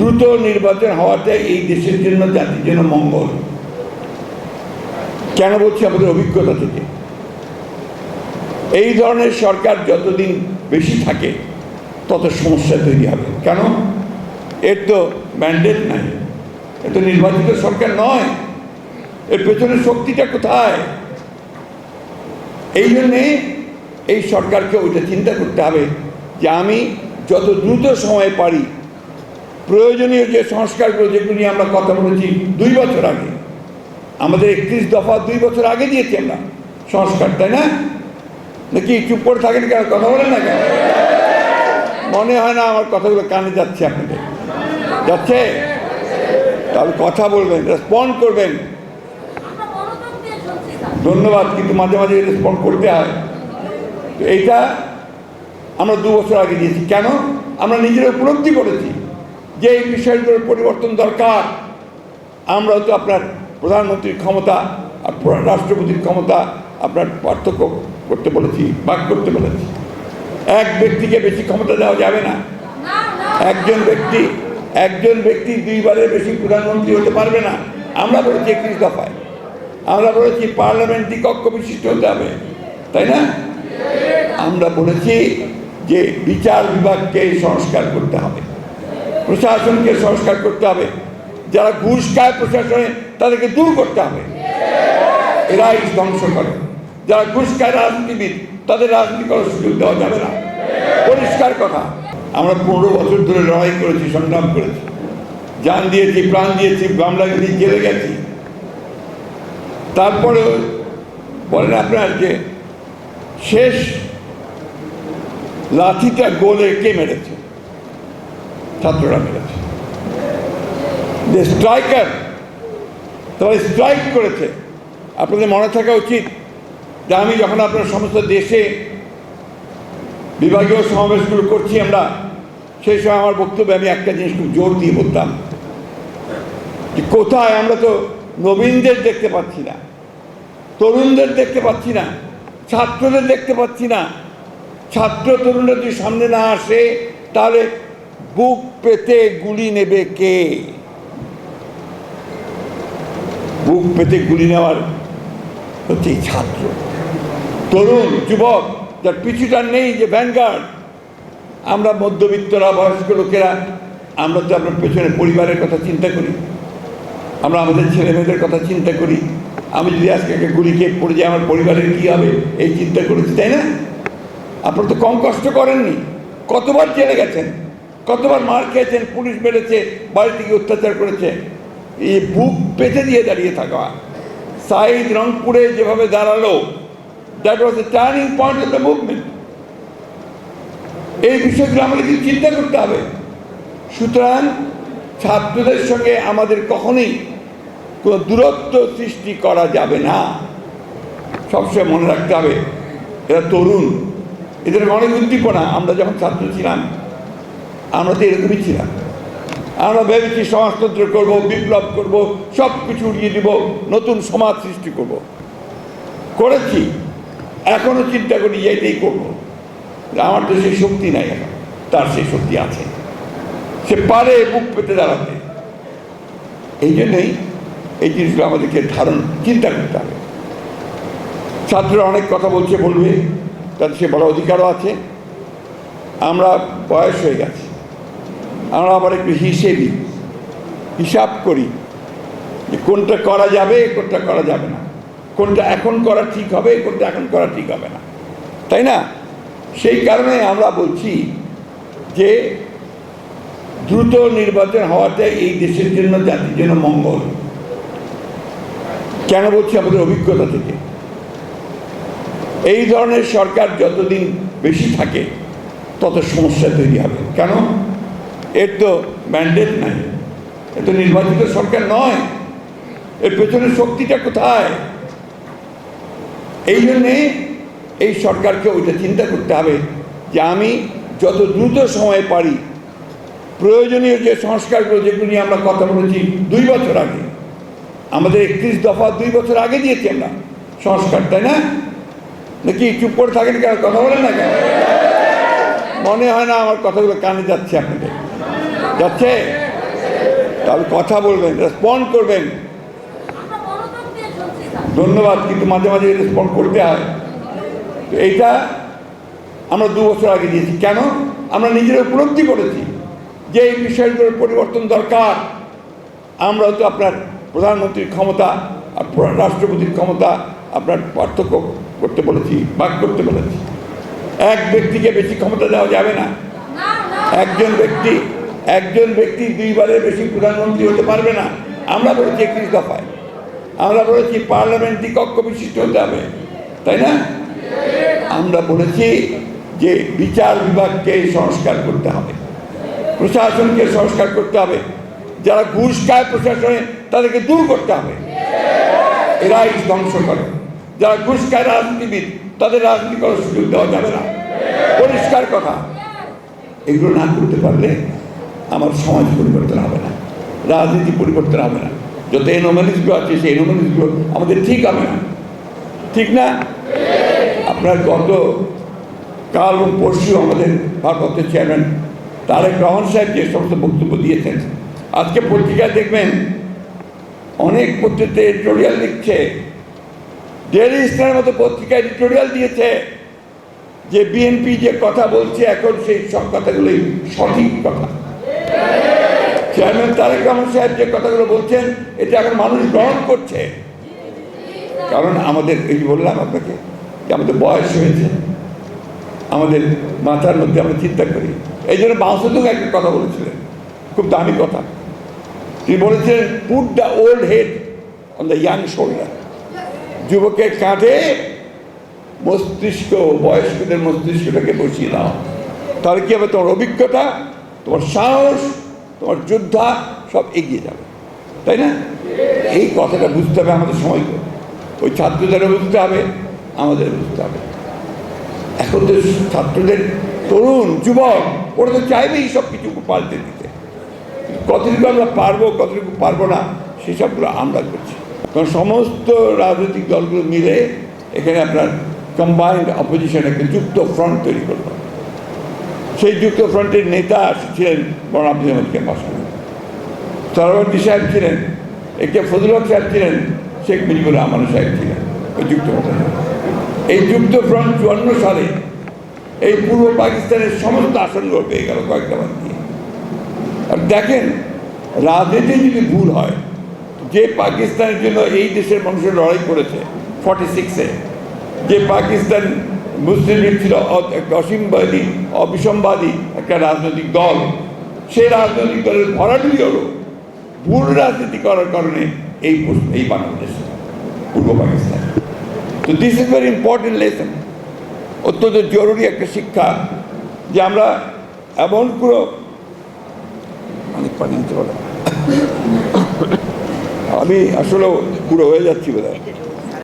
দ্রুত নির্বাচন হওয়াটা এই দেশের জন্য, জাতির জন্য মঙ্গল। কেন বলছি আমাদের অভিজ্ঞতা থেকে? এই ধরনের সরকার যতদিন বেশি থাকে, তত সমস্যা তৈরি হবে। কেন? এর তো ম্যান্ডেট নাই। এ তো নির্বাচিত সরকার নয়। এর পেছনে শক্তিটা কোথায়? এই জন্যে এই সরকারকে ওইটা চিন্তা করতে হবে যে আমি যত দ্রুত সময় পারি প্রয়োজনীয় যে সংস্কারগুলো যেগুলো নিয়ে আমরা কথা বলেছি দুই বছর আগে, আমাদের একত্রিশ দফা দুই বছর আগে দিয়েছি আমরা সংস্কার, তাই না? নাকি চুপ করে থাকেন কেন? কথা বলেন না কেন? মনে হয় না আমার কথাগুলো কানে যাচ্ছে আপনাদের। যাচ্ছে? তাহলে কথা বলবেন রেসপন্ড করবেন। ধন্যবাদ, কিন্তু মাঝে মাঝে রেসপন্ড করতে হয়। এইটা আমরা দু বছর আগে দিয়েছি। কেন? আমরা নিজেরা উপলব্ধি করেছি। যে এই বিষয়গুলোর পরিবর্তন দরকার, আমরা তো আপনার প্রধানমন্ত্রীর ক্ষমতা, আর রাষ্ট্রপতির ক্ষমতা আপনার পার্থক্য করতে বলেছি, ভাগ করতে বলেছি। এক ব্যক্তিকে বেশি ক্ষমতা দেওয়া যাবে না। একজন ব্যক্তি একজন ব্যক্তি দুইবারের বেশি প্রধানমন্ত্রী হতে পারবে না। আমরা বলেছি একত্রিশ দফায়। আমরা বলেছি পার্লামেন্ট দ্বিকক্ষ বিশিষ্ট হতে হবে। তাই না? আমরা বলেছি যে বিচার বিভাগকে সংস্কার করতে হবে। প্রশাসনকে সংস্কার করতে হবে। যারা ঘুষ খায় প্রশাসনে, তাদেরকে দূর করতে হবে। এরাই ধ্বংস করে। যারা ঘুষ খায় রাজনীতিবিদ, তাদের রাজনীতি করার সুযোগ দেওয়া যাবে না। পরিষ্কার কথা। আমরা পনেরো বছর ধরে লড়াই করেছি, সংগ্রাম করেছি। যান দিয়েছি, প্রাণ দিয়েছি, মামলা দিয়ে জেলে গেছি। তারপরে বলেন আপনার যে শেষ লাঠিটা গোলে কে মেরেছে? ছাত্ররা মেরেছে যে স্ট্রাইকার তারা স্ট্রাইক করেছে। আপনাদের মনে থাকা উচিত যে আমি যখন আপনার সমস্ত দেশে বিভাগীয় সমাবেশগুলো করছি আমরা, সেই সময় আমার বক্তব্যে আমি একটা জিনিস খুব জোর দিয়ে বলতাম যে কোথায় আমরা তো নবীনদের দেখতে পাচ্ছি না, তরুণদের দেখতে পাচ্ছি না, ছাত্রদের দেখতে পাচ্ছি না। ছাত্র তরুণরা যদি সামনে না আসে, তাহলে বুক পেতে গুলি নেবে কে? বুক পেতে গুলি নেওয়ার হচ্ছে ছাত্র। তরুণ, যুবক, যার পিছুটার নেই যে ভ্যানগার্ড আমরা মধ্যবিত্তরা, বয়স্ক লোকেরা, আমরা তো আপনার পেছনে পরিবারের কথা চিন্তা করি, আমরা আমাদের ছেলে মেয়েদের কথা চিন্তা করি। আমি যদি আজকে একটা গুলি খেয়ে পড়ে যাই, আমার পরিবারের কী হবে? এই চিন্তা করেছি, তাই না? আপনারা তো কম কষ্ট করেননি। কতবার জেলে গেছেন? কতবার মার খেয়েছেন, পুলিশ মেরেছে বাড়ি থেকে অত্যাচার করেছে। এই বুক পেতে দিয়ে দাঁড়িয়ে থাকা। সাইদ রংপুরে যেভাবে দাঁড়াল that was a turning point of the movement এই বিষয়গুলো আমাদের কিন্তু চিন্তা করতে হবে। সুতরাং ছাত্রদের সঙ্গে আমাদের কখনোই কোনো দূরত্ব সৃষ্টি করা যাবে না। সবসময় মনে রাখতে হবে, এরা তরুণ। এদের অনেক উদ্দীপনা, আমরা যখন ছাত্র ছিলাম আমরা তো এরকমই ছিলাম। আমরা ভেবেছি সমাজতন্ত্র করব, বিপ্লব করব সব কিছু উড়িয়ে দিব, নতুন সমাজ সৃষ্টি করব। করেছি। এখনও চিন্তা করি যে এটাই করব। আমার তো সেই শক্তি নাই এখন। তার সেই শক্তি আছে। সে পারে বুক পেতে দাঁড়াতে। এই জন্যই এই জিনিসগুলো আমাদেরকে ধারণ, চিন্তা করতে হবে। ছাত্ররা অনেক কথা বলছে, বলবে। তাদের সে বড় অধিকারও আছে। আমরা বয়স হয়ে গেছে। আমরা আবার একটু হিসেবি, হিসাব করি যে কোনটা করা যাবে, কোনটা করা যাবে না। কোনটা এখন করা ঠিক হবে, কোনটা এখন করা ঠিক হবে না। তাই না? সেই কারণে আমরা বলছি যে দ্রুত নির্বাচন হওয়াটা এই দেশের জন্য, জাতির জন্য মঙ্গল। কেন বলছি আমাদের অভিজ্ঞতা থেকে? এই ধরনের সরকার যতদিন বেশি থাকে, তত সমস্যা তৈরি হবে। কেন? এর তো ম্যান্ডেট নাই। এ তো নির্বাচিত সরকার নয়। এর পেছনে শক্তিটা কোথায়? এই জন্যে এই সরকারকে ওইটা চিন্তা করতে হবে যে আমি যত দ্রুত সময় পারি, প্রয়োজনীয় যে সংস্কারগুলো যেগুলো নিয়ে আমরা কথা বলেছি দুই বছর আগে, আমাদের একত্রিশ দফা দুই বছর আগে দিয়েছি আমরা সংস্কার, তাই না? নাকি চুপ করে থাকেন কেন? কথা বলেন না কেন? মনে হয় না আমার কথাগুলো কানে যাচ্ছে আপনাদের। যাচ্ছে? তাহলে কথা বলবেন রেসপন্ড করবেন। ধন্যবাদ কিন্তু মাঝে মাঝে রেসপন্ড করতে হয়। তো এইটা আমরা দু বছর আগে দিয়েছি। কেন? আমরা নিজেরা উপলব্ধি করেছি যে এই বিষয়গুলোর পরিবর্তন দরকার। আমরা তো আপনার প্রধানমন্ত্রীর ক্ষমতা রাষ্ট্রপতির ক্ষমতা আপনার পার্থক্য করতে বলেছি ভাগ করতে বলেছি। এক ব্যক্তিকে বেশি ক্ষমতা দেওয়া যাবে না। একজন ব্যক্তি একজন ব্যক্তি দুইবারের বেশি প্রধানমন্ত্রী হতে পারবে না। আমরা বলেছি একত্রিশ দফায়। আমরা বলেছি পার্লামেন্ট কক্ষ বিশিষ্ট হতে হবে। তাই না? আমরা বলেছি যে বিচার বিভাগকে সংস্কার করতে হবে। প্রশাসনকে সংস্কার করতে হবে। যারা ঘুষ খায় প্রশাসনে, তাদেরকে দূর করতে হবে। এরাই ধ্বংস করে। যারা ঘুষ খায় রাজনীতিবিদ, তাদের রাজনীতি করার সুযোগ দেওয়া যাবে না। পরিষ্কার কথা। এগুলো না করতে পারলে আমার সমাজ পরিবর্তন হবে না, রাজনীতি পরিবর্তন হবে না। যত এনোমালিসগুলো আছে, সেই এনোমালিসগুলো আমাদের ঠিক হবে না। ঠিক না? আপনার গত কাল এবং পরশু আমাদের ভারপ্রাপ্ত চেয়ারম্যান তারেক রহমান সাহেব যে সমস্ত বক্তব্য দিয়েছেন, আজকে পত্রিকায় দেখবেন অনেক পত্রিকাতে এডিটোরিয়াল লিখছে। ডেলি স্টারের মতো পত্রিকা এডিটোরিয়াল দিয়েছে যে বিএনপি যে কথা বলছে, এখন সেই সব কথাগুলোই সঠিক কথা। চেয়ারম্যান তারেক রহমান সাহেব যে কথাগুলো বলছেন, এটা এখন মানুষ গ্রহণ করছে। কারণ আমাদের, এই বললাম আপনাকে, যে আমাদের বয়স হয়েছে, আমাদের মাথার মধ্যে আমরা চিন্তা করি। এই জন্য বাউসুদুক একটা কথা বলেছিলেন, খুব দামি কথা। তিনি বলেছিলেন put the old head on the young shoulder যুবকের কাঁধে মস্তিষ্ক, বয়স্কদের মস্তিষ্কটাকে বসিয়ে দাও। তাহলে কী হবে? তোমার অভিজ্ঞতা, তোমার সাহস তোমার যোদ্ধা সব এগিয়ে যাবে। তাই না? এই কথাটা বুঝতে হবে আমাদের সময়। করে ওই ছাত্রদেরও বুঝতে হবে আমাদের বুঝতে হবে। এখন তো ছাত্রদের তরুণ, যুবক, ওরা তো চাইবেই সব কিছু পাল্টে দিতে। কতটুকু আমরা পারব, কতটুকু পারব না, সেসবগুলো আমরা করছি। কারণ সমস্ত রাজনৈতিক দলগুলো মিলে এখানে আপনার কম্বাইন্ড অপোজিশন একটা যুক্ত ফ্রন্ট তৈরি করল সেই যুক্ত ফ্রন্টের নেতা ছিলেন বড় আব্দুল আহমদ সরবর্তী সাহেব ছিলেন একে ফজল হক সাহেব ছিলেন, শেখ মুজিবুর রহমান সাহেব ছিলেন, ওই যুক্ত এই যুক্ত ফ্রন্ট চুয়ান্ন সালে এই পূর্ব পাকিস্তানের সমস্ত আসনগুলো পেয়ে গেল কয়েকটা বাদ দিয়ে। আর দেখেন, রাজনীতি যদি ভুল হয়, যে পাকিস্তানের জন্য এই দেশের মানুষের লড়াই করেছে ফর্টি সিক্সে যে পাকিস্তান মুসলিম লীগ ছিল একটা অসীমবাদী, অবিসম্বাদী একটা রাজনৈতিক দল। সেই রাজনৈতিক দলের ভরাডুলি হলো ভুল রাজনীতি করার কারণে এই এই বাংলাদেশ, পূর্ব পাকিস্তান। তো this is very important lesson অত্যন্ত জরুরি একটা শিক্ষা যে আমরা এমন পুরো অনেক পানি আমি আসলে পুরো হয়ে যাচ্ছি বোধ